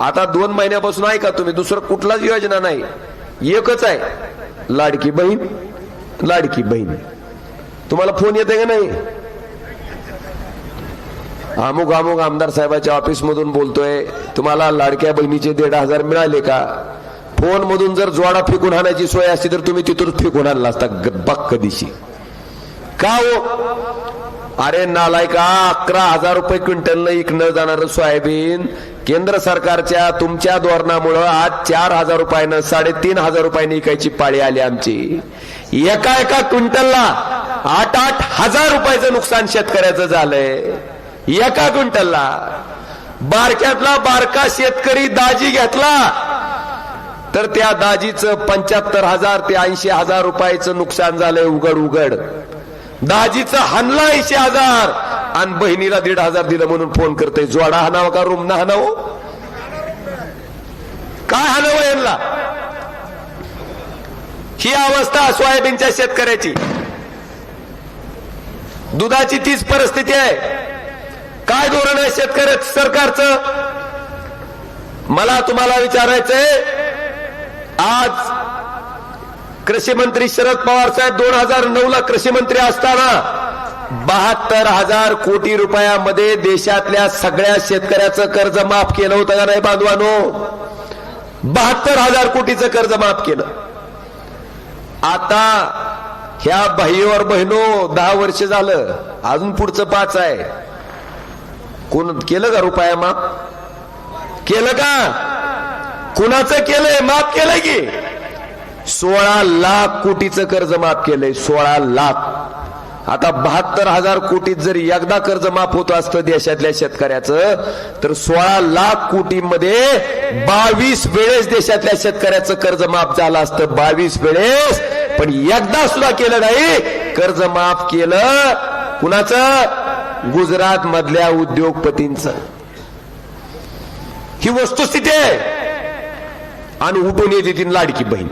आता दोन महिन्यापासून ऐका तुम्ही दुसरं कुठलाच योजना नाही. एकच आहे लाडकी बहीण लाडकी बहीण. तुम्हाला फोन येते का नाही? अमुक अमुक आमदार साहेबाच्या ऑफिस मधून बोलतोय तुम्हाला लाडक्या बहिणीचे दीड हजार मिळाले का? फोन मधून जर जोडा फेकून आणायची सोय असती तर तुम्ही तिथून फेकून आणला असता बक्क दिशी. का हो? अरे नालायका अकरा हजार रुपये क्विंटलनं इकणं जाणार सोयाबीन. केंद्र सरकारच्या तुमच्या धोरणामुळं आज चार हजार रुपयानं साडेतीन हजार रुपयाने इकायची पाळी आली आमची. एका एका क्विंटलला आठ आठ हजार रुपयाचं नुकसान शेतकऱ्याचं झालंय. एका क्विंटलला. बारक्यातला बारका शेतकरी दाजी घेतला. तर त्या दाजीचं पंच्याहत्तर हजार ते ऐंशी हजार रुपयाचं नुकसान झालंय उघड उघड. दाजीचा हानला ऐंशी हजार आणि बहिणीला दीड हजार दिलं म्हणून फोन करते जोडा हाणावं का रूम ना काय हाणावं यांना? ही अवस्था सोयाबीनच्या शेतकऱ्याची. दुधाची तीच परिस्थिती आहे. काय धोरण आहे शेतकऱ्या सरकारचं? मला तुम्हाला विचारायचंय आज कृषी मंत्री शरद पवार साहेब दोन हजार नऊ ला कृषी मंत्री असताना बहात्तर हजार कोटी रुपयामध्ये देशातल्या सगळ्या शेतकऱ्याचं कर्ज माफ केलं होतं का नाही बांधवानो? बहात्तर हजार कोटीचं कर्ज माफ केलं. आता ह्या भाईवर बहिणो दहा वर्ष झालं अजून पुढचं पाच आहे. कोण केलं का रुपया माफ? केलं का? कुणाचं केलंय? माफ केलंय की? सोळा लाख कोटीचं कर्ज माफ केलंय सोळा लाख. आता बहात्तर हजार कोटीत जर एकदा कर्ज माफ होत असतं देशातल्या शेतकऱ्याचं तर सोळा लाख कोटीमध्ये बावीस वेळेस देशातल्या शेतकऱ्याचं कर्ज माफ झालं असतं बावीस वेळेस. पण एकदा सुद्धा केलं नाही कर्ज माफ केलं कुणाचं? गुजरात मधल्या उद्योगपतींच. ही वस्तुस्थिती आहे. आणि उठून येते तीन लाडकी बहीण.